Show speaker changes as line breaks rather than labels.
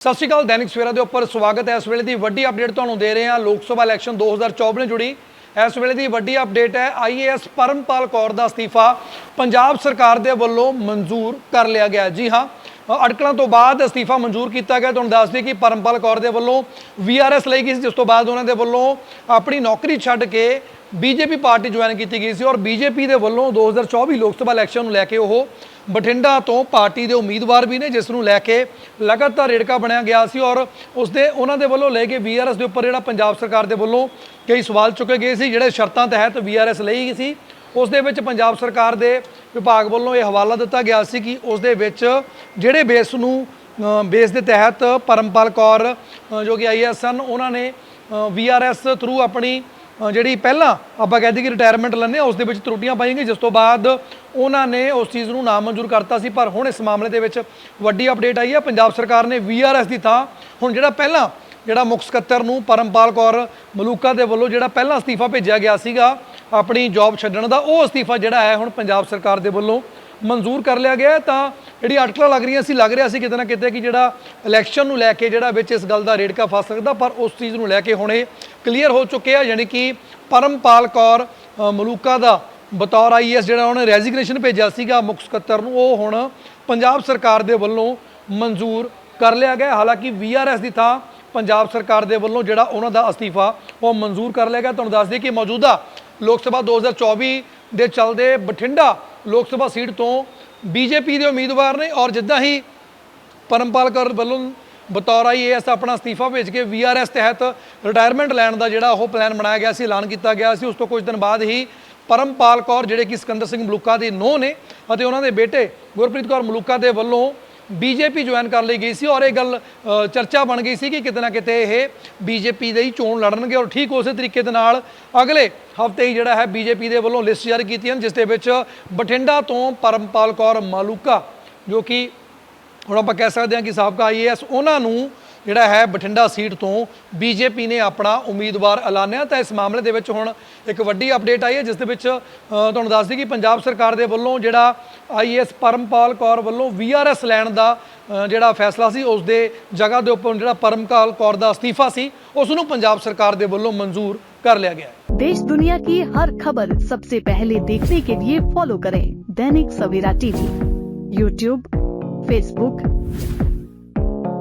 ਸਤਿ ਸ਼੍ਰੀ ਅਕਾਲ, ਦੈਨਿਕ ਸਵੇਰਾ ਦੇ ਉੱਪਰ ਸਵਾਗਤ ਹੈ। ਇਸ ਵੇਲੇ ਦੀ ਵੱਡੀ ਅਪਡੇਟ ਤੁਹਾਨੂੰ ਦੇ ਰਹੇ ਹਾਂ। ਲੋਕ ਸਭਾ ਇਲੈਕਸ਼ਨ 2024 ਨਾਲ ਜੁੜੀ। ਇਸ ਵੇਲੇ ਦੀ ਵੱਡੀ ਅਪਡੇਟ ਹੈ ਆਈਏਐਸ ਪਰਮਪਾਲ ਕੌਰ ਦਾ ਅਸਤੀਫਾ ਪੰਜਾਬ ਸਰਕਾਰ ਦੇ ਵੱਲੋਂ ਮਨਜ਼ੂਰ ਕਰ ਲਿਆ ਗਿਆ। ਜੀ ਹਾਂ ਅ, ਤੋਂ ਬਾਅਦ ਅਸਤੀਫਾ ਮਨਜ਼ੂਰ ਕੀਤਾ ਗਿਆ। ਤੁਹਾਨੂੰ ਦੱਸ ਦਈਏ ਕਿ ਪਰਮਪਾਲ ਕੌਰ ਦੇ ਵੱਲੋਂ ਵੀਆਰਐਸ ਲਈ ਗਈ ਸੀ ਜਿਸ ਤੋਂ ਬਾਅਦ ਉਹਨਾਂ ਦੇ ਵੱਲੋਂ ਆਪਣੀ ਨੌਕਰੀ ਛੱਡ ਕੇ ਬੀਜੇਪੀ ਪਾਰਟੀ ਜੁਆਇਨ ਕੀਤੀ ਗਈ ਸੀ ਔਰ ਬੀਜੇਪੀ ਦੇ ਵੱਲੋਂ 2024 ਲੋਕ ਸਭਾ ਇਲੈਕਸ਼ਨ ਨੂੰ ਲੈ ਕੇ ਉਹ ਬਠਿੰਡਾ ਤੋਂ ਪਾਰਟੀ ਦੇ ਉਮੀਦਵਾਰ ਵੀ ਨੇ ਜਿਸ ਨੂੰ ਲੈ ਕੇ ਲਗਾਤਾਰ ਰੇੜਕਾ ਬਣਿਆ ਗਿਆ ਸੀ ਔਰ ਉਸ ਦੇ ਉਹਨਾਂ ਦੇ ਵੱਲੋਂ ਲੈ ਕੇ ਵੀਆਰਐਸ ਦੇ ਉੱਪਰ ਜਿਹੜਾ ਪੰਜਾਬ ਸਰਕਾਰ ਦੇ ਵੱਲੋਂ ਕਈ ਸਵਾਲ ਚੁੱਕੇ ਗਏ ਸੀ ਜਿਹੜੇ ਸ਼ਰਤਾਂ ਤਹਿਤ ਵੀਆਰਐਸ ਲਈ ਗਈ ਸੀ। ਉਸ ਦੇ ਵਿੱਚ ਪੰਜਾਬ ਸਰਕਾਰ ਦੇ ਵਿਭਾਗ ਵੱਲੋਂ ਇਹ ਹਵਾਲਾ ਦਿੱਤਾ ਗਿਆ ਸੀ ਕਿ ਉਸ ਦੇ ਵਿੱਚ ਜਿਹੜੇ ਬੇਸ ਨੂੰ ਬੇਸ ਦੇ ਤਹਿਤ ਪਰਮਪਾਲ ਕੌਰ ਜੋ ਕਿ ਆਈਐਸ ਹਨ, ਉਹਨਾਂ ਨੇ ਵੀਆਰਐਸ ਥਰੂ ਆਪਣੀ ਜਿਹੜੀ ਪਹਿਲਾਂ ਆਪਾਂ ਕਹਿੰਦੇ ਕਿ ਰਿਟਾਇਰਮੈਂਟ ਲੈਂਦੇ ਆ ਉਸ ਦੇ ਵਿੱਚ ਤਰੁੱਟੀਆਂ ਪਾਈਆਂ ਗਈਆਂ, ਜਿਸ ਤੋਂ ਬਾਅਦ ਉਹਨਾਂ ਨੇ ਉਸ ਚੀਜ਼ ਨੂੰ ਨਾਮਨਜ਼ੂਰ ਕਰਤਾ ਸੀ। ਪਰ ਹੁਣ ਇਸ ਮਾਮਲੇ ਦੇ ਵਿੱਚ ਵੱਡੀ ਅਪਡੇਟ ਆਈ ਹੈ। ਪੰਜਾਬ ਸਰਕਾਰ ਨੇ ਵੀਆਰਐਸ ਦੀ ਥਾਂ ਹੁਣ ਜਿਹੜਾ ਪਹਿਲਾਂ, ਜਿਹੜਾ ਮੁੱਖ ਸਕੱਤਰ ਨੂੰ ਪਰਮਪਾਲ ਕੌਰ ਮਲੂਕਾ ਦੇ ਵੱਲੋਂ ਜਿਹੜਾ ਪਹਿਲਾਂ ਅਸਤੀਫਾ ਭੇਜਿਆ ਗਿਆ ਸੀਗਾ ਆਪਣੀ ਜੌਬ ਛੱਡਣ ਦਾ ਉਹ ਅਸਤੀਫਾ ਜਿਹੜਾ ਹੈ ਹੁਣ ਪੰਜਾਬ ਸਰਕਾਰ ਦੇ ਵੱਲੋਂ ਮਨਜ਼ੂਰ ਕਰ ਲਿਆ ਗਿਆ ਤਾਂ ਜਿਹੜੀ ਅਟਕਲਾਂ ਲੱਗ ਰਹੀਆਂ ਸੀ, ਲੱਗ ਰਿਹਾ ਸੀ ਕਿਤੇ ਨਾ ਕਿਤੇ ਕਿ ਜਿਹੜਾ ਇਲੈਕਸ਼ਨ ਨੂੰ ਲੈ ਕੇ ਜਿਹੜਾ ਵਿੱਚ ਇਸ ਗੱਲ ਦਾ ਰੇੜਕਾ ਫਸ ਸਕਦਾ, ਪਰ ਉਸ ਚੀਜ਼ ਨੂੰ ਲੈ ਕੇ ਹੁਣ ਇਹ ਕਲੀਅਰ ਹੋ ਚੁੱਕੇ ਆ, ਯਾਨੀ ਕਿ ਪਰਮਪਾਲ ਕੌਰ ਮਲੂਕਾ ਦਾ ਬਤੌਰ ਆਈਐਸ ਜਿਹੜਾ ਉਹਨੇ ਰੈਜ਼ਿਗਨੇਸ਼ਨ ਭੇਜਿਆ ਸੀਗਾ ਮੁੱਖ ਸਕੱਤਰ ਨੂੰ, ਉਹ ਹੁਣ ਪੰਜਾਬ ਸਰਕਾਰ ਦੇ ਵੱਲੋਂ ਮਨਜ਼ੂਰ ਕਰ ਲਿਆ ਗਿਆ ਹਾਲਾਂਕਿ ਵੀਆਰਐਸ ਦੀ ਥਾਂ ਪੰਜਾਬ ਸਰਕਾਰ ਦੇ ਵੱਲੋਂ ਜਿਹੜਾ ਉਹਨਾਂ ਦਾ ਅਸਤੀਫਾ ਉਹ ਮਨਜ਼ੂਰ ਕਰ ਲਿਆ ਗਿਆ। ਤੁਹਾਨੂੰ ਦੱਸ ਦਈਏ ਕਿ ਮੌਜੂਦਾ ਲੋਕ ਸਭਾ 2024 ਦੇ ਚੱਲਦੇ ਬਠਿੰਡਾ ਲੋਕ ਸਭਾ ਸੀਟ ਤੋਂ ਬੀਜੇਪੀ ਦੇ ਉਮੀਦਵਾਰ ਨੇ ਔਰ ਜਿੱਦਾਂ ਹੀ ਪਰਮਪਾਲ ਕੌਰ ਵੱਲੋਂ ਬਤੌਰ ਆਈਏਐਸ ਆਪਣਾ ਅਸਤੀਫਾ ਭੇਜ ਕੇ ਵੀਆਰਐਸ ਤਹਿਤ ਰਿਟਾਇਰਮੈਂਟ ਲੈਣ ਦਾ ਜਿਹੜਾ ਉਹ ਪਲਾਨ ਬਣਾਇਆ ਗਿਆ ਸੀ, ਐਲਾਨ ਕੀਤਾ ਗਿਆ ਸੀ, ਉਸ ਤੋਂ ਕੁਝ ਦਿਨ ਬਾਅਦ ਹੀ ਪਰਮਪਾਲ ਕੌਰ ਜਿਹੜੇ ਕਿ ਸਿਕੰਦਰ ਸਿੰਘ ਮਲੂਕਾ ਦੇ ਨੋਹ ਨੇ ਅਤੇ ਉਹਨਾਂ ਦੇ ਬੇਟੇ ਗੁਰਪ੍ਰੀਤ ਕੌਰ ਮਲੂਕਾ ਦੇ ਵੱਲੋਂ ਬੀਜੇਪੀ ਜੁਆਇਨ ਕਰ ਲਈ ਗਈ ਸੀ ਔਰ ਇਹ ਗੱਲ ਚਰਚਾ ਬਣ ਗਈ ਸੀ ਕਿ ਕਿਤੇ ਨਾ ਕਿਤੇ ਇਹ ਬੀਜੇਪੀ ਦੇ ਹੀ ਚੋਣ ਲੜਨਗੇ ਔਰ ਠੀਕ ਉਸੇ ਤਰੀਕੇ ਦੇ ਨਾਲ ਅਗਲੇ ਹਫ਼ਤੇ ਹੀ ਜਿਹੜਾ ਹੈ ਬੀਜੇਪੀ ਦੇ ਵੱਲੋਂ ਲਿਸਟ ਜਾਰੀ ਕੀਤੀ ਹਨ ਜਿਸ ਦੇ ਵਿੱਚ ਬਠਿੰਡਾ ਤੋਂ ਪਰਮਪਾਲ ਕੌਰ ਮਾਲੂਕਾ, ਜੋ ਕਿ ਹੁਣ ਆਪਾਂ ਕਹਿ ਸਕਦੇ ਹਾਂ ਕਿ ਸਾਬਕਾ ਆਈਏਐਸ ਉਹਨਾਂ ਨੂੰ ਜਿਹੜਾ ਹੈ ਬਠਿੰਡਾ ਸੀਟ ਤੋਂ ਬੀਜੇਪੀ ਨੇ ਆਪਣਾ ਉਮੀਦਵਾਰ ਐਲਾਨਿਆ ਤਾਂ ਇਸ ਮਾਮਲੇ ਦੇ ਵਿੱਚ ਹੁਣ ਇੱਕ ਵੱਡੀ ਅਪਡੇਟ ਆਈ ਹੈ ਜਿਸ ਦੇ ਵਿੱਚ ਅ, ਤੁਹਾਨੂੰ ਦੱਸ ਦਈਏ ਕਿ ਪੰਜਾਬ ਸਰਕਾਰ ਦੇ ਵੱਲੋਂ ਜਿਹੜਾ ਆਈਏਐਸ ਪਰਮਪਾਲ ਕੌਰ ਵੱਲੋਂ ਵੀਆਰਐਸ ਲੈਣ ਦਾ ਅ, ਜਿਹੜਾ ਫੈਸਲਾ ਸੀ ਉਸ ਦੇ ਜਗ੍ਹਾ ਦੇ ਉੱਪਰ ਜਿਹੜਾ ਪਰਮਪਾਲ ਕੌਰ ਦਾ ਅਸਤੀਫਾ ਸੀ ਉਸ ਨੂੰ ਪੰਜਾਬ ਸਰਕਾਰ ਦੇ ਵੱਲੋਂ ਮਨਜ਼ੂਰ ਕਰ ਲਿਆ ਗਿਆ ਹੈ
देश दुनिया की हर खबर सबसे पहले देखने के लिए फॉलो करें Dainik Savera TV YouTube Facebook